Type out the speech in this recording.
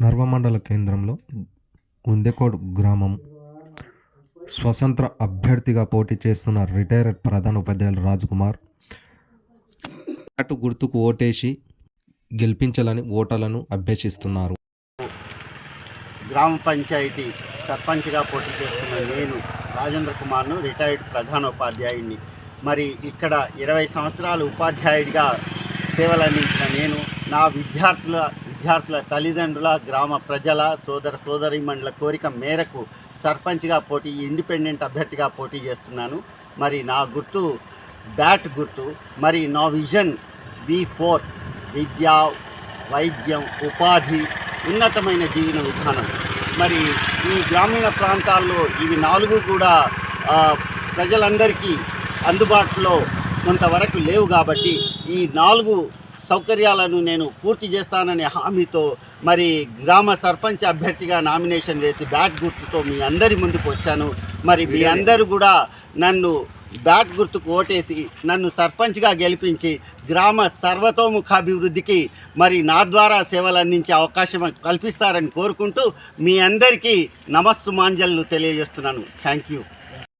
నర్వమండల కేంద్రంలో గుందెకోడ్ గ్రామం. స్వతంత్ర అభ్యర్థిగా పోటీ చేస్తున్న రిటైర్డ్ ప్రధాన ఉపాధ్యాయులు రాజ్కుమార్ అటు గుర్తుకు ఓటేసి గెలిపించాలని ఓటర్లను అభ్యసిస్తున్నారు. గ్రామ పంచాయతీ సర్పంచ్గా పోటీ చేస్తున్న నేను రాజేంద్ర కుమార్ను రిటైర్డ్ ప్రధానోపాధ్యాయుడిని మరి ఇక్కడ ఇరవై సంవత్సరాలు ఉపాధ్యాయుడిగా సేవలు అందించిన నేను నా విద్యార్థుల విద్యార్థుల తల్లిదండ్రుల గ్రామ ప్రజల సోదర సోదరిమణుల కోరిక మేరకు సర్పంచ్గా పోటీ ఇండిపెండెంట్ అభ్యర్థిగా పోటీ చేస్తున్నాను. మరి నా గుర్తు బ్యాట్ గుర్తు మరి నా విజన్ బి ఫోర్ విద్య వైద్యం ఉపాధి ఉన్నతమైన జీవన విధానం. మరి ఈ గ్రామీణ ప్రాంతాల్లో ఇవి నాలుగు కూడా ప్రజలందరికీ అందుబాటులో కొంతవరకు లేవు కాబట్టి ఈ నాలుగు సౌకర్యాలను నేను పూర్తి చేస్తాననే హామీతో మరి గ్రామ సర్పంచ్ అభ్యర్థిగా నామినేషన్ వేసి బ్యాట్ గుర్తుతో మీ అందరి ముందుకు వచ్చాను. మరి మీ అందరూ కూడా నన్ను బ్యాట్ గుర్తుకు ఓటేసి నన్ను సర్పంచ్గా గెలిపించి గ్రామ సర్వతోముఖాభివృద్ధికి మరి నా ద్వారా సేవలు అందించే అవకాశం కల్పిస్తారని కోరుకుంటూ మీ అందరికీ నమస్సు మాంజలు తెలియజేస్తున్నాను. Thank you.